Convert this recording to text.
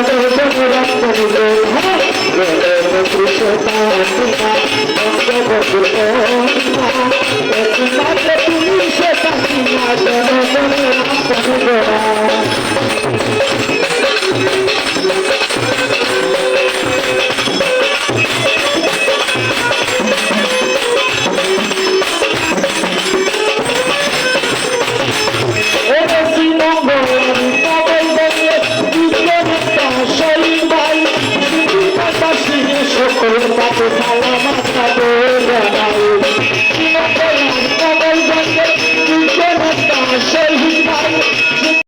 Oh, পাখি সকল পাখি সালামা